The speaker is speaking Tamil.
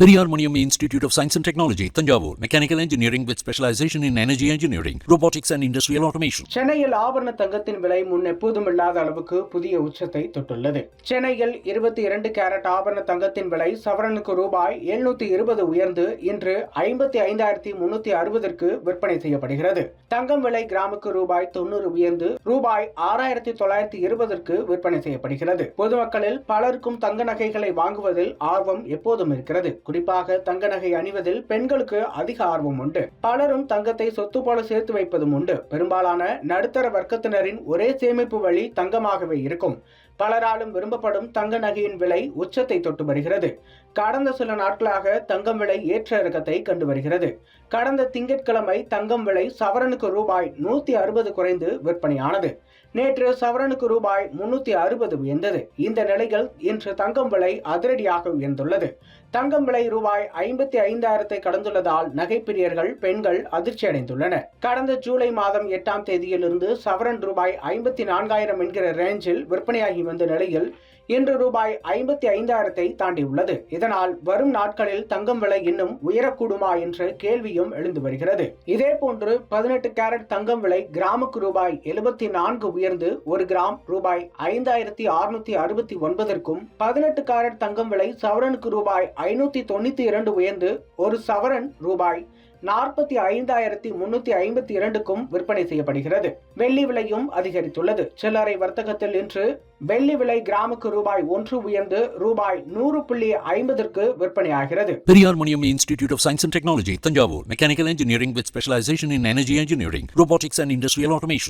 Periyar Maniam institute of science and technology Thanjavur. Mechanical engineering with specialisation in energy engineering robotics and industrial automation சென்னையில் ஆபரண தங்கத்தின் விலை முன் எப்போதும் இல்லாத அளவுக்கு புதிய உச்சத்தை தொட்டுள்ளது. சென்னையில் இருபத்தி இரண்டு கேரட் ஆபரண தங்கத்தின் விலை சவரனுக்கு ரூபாய் எழுநூத்தி இருபது உயர்ந்து இன்று ஐம்பத்தி ஐந்தாயிரத்தி முன்னூத்தி அறுபதற்கு விற்பனை செய்யப்படுகிறது. தங்கம் விலை கிராமுக்கு ரூபாய் தொண்ணூறு உயர்ந்து ரூபாய் ஆறாயிரத்தி தொள்ளாயிரத்தி இருபதற்கு விற்பனை செய்யப்படுகிறது. பொதுமக்களில் பலருக்கும் தங்க நகைகளை வாங்குவதில் ஆர்வம் எப்போதும் இருக்கிறது. குறிப்பாக தங்க நகை அணிவதில் பெண்களுக்கு அதிக ஆர்வம் உண்டு. பலரும் தங்கத்தை சொத்து போல சேர்த்து வைப்பதும் உண்டு. பெரும்பாலான நடுத்தர வர்க்கத்தினரின் ஒரே சேமிப்பு வழி தங்கமாகவே இருக்கும். பலராலும் விரும்பப்படும் தங்க நகையின் விலை உச்சத்தை தொட்டு வருகிறது. கடந்த சில நாட்களாக தங்கம் விலை ஏற்ற இறக்கத்தை கண்டு வருகிறது. கடந்த திங்கட்கிழமை தங்கம் விலை சவரனுக்கு ரூபாய் நூத்தி அறுபது குறைந்து விற்பனையானது. நேற்று சவரனுக்கு ரூபாய் முன்னூத்தி அறுபது உயர்ந்தது. இந்த நிலையில் இன்று தங்கம் விலை அதிரடியாக உயர்ந்துள்ளது. தங்கம் விலை ரூபாய் ஐம்பத்தி ஐந்தாயிரத்தை கடந்துள்ளதால் நகைப்பிரியர்கள் பெண்கள் அதிர்ச்சி அடைந்துள்ளனர். கடந்த ஜூலை மாதம் எட்டாம் தேதியிலிருந்து சவரன் ரூபாய் ஐம்பத்தி நான்காயிரம் என்கிற ரேஞ்சில் விற்பனையாகி வந்த நிலையில் இன்று ரூபாய் ஐம்பத்தி ஐந்தாயிரத்தை தாண்டியுள்ளது. இதனால் வரும் நாட்களில் தங்கம் விலை இன்னும் உயரக்கூடுமா என்ற கேள்வியும் எழுந்து வருகிறது. இதே போன்று பதினெட்டு கேரட் தங்கம் விலை கிராமுக்கு ரூபாய் எழுபத்தி நான்கு உயர்ந்து ஒரு கிராம் ரூபாய் ஐந்தாயிரத்தி அறுநூத்தி அறுபத்தி ஒன்பதற்கும் பதினெட்டு கேரட் தங்கம் விலை சவரனுக்கு ரூபாய் ஐநூத்தி தொண்ணூத்தி இரண்டு உயர்ந்து ஒரு சவரன் ரூபாய் நாற்பத்தி ஐந்தாயிரத்தி முன்னூத்தி ஐம்பத்தி இரண்டுக்கும் விற்பனை செய்யப்படுகிறது வெள்ளி விலையும் அதிகரித்துள்ளது சில்லறை வர்த்தகத்தில் இன்று வெள்ளி விலை கிராமுக்கு ரூபாய் ஒன்று உயர்ந்து ரூபாய் நூறு புள்ளி ஐம்பதற்கு விற்பனையாகிறது Periyar Maniam institute of science and technology Thanjavur mechanical engineering with specialisation in energy engineering robotics and industrial automation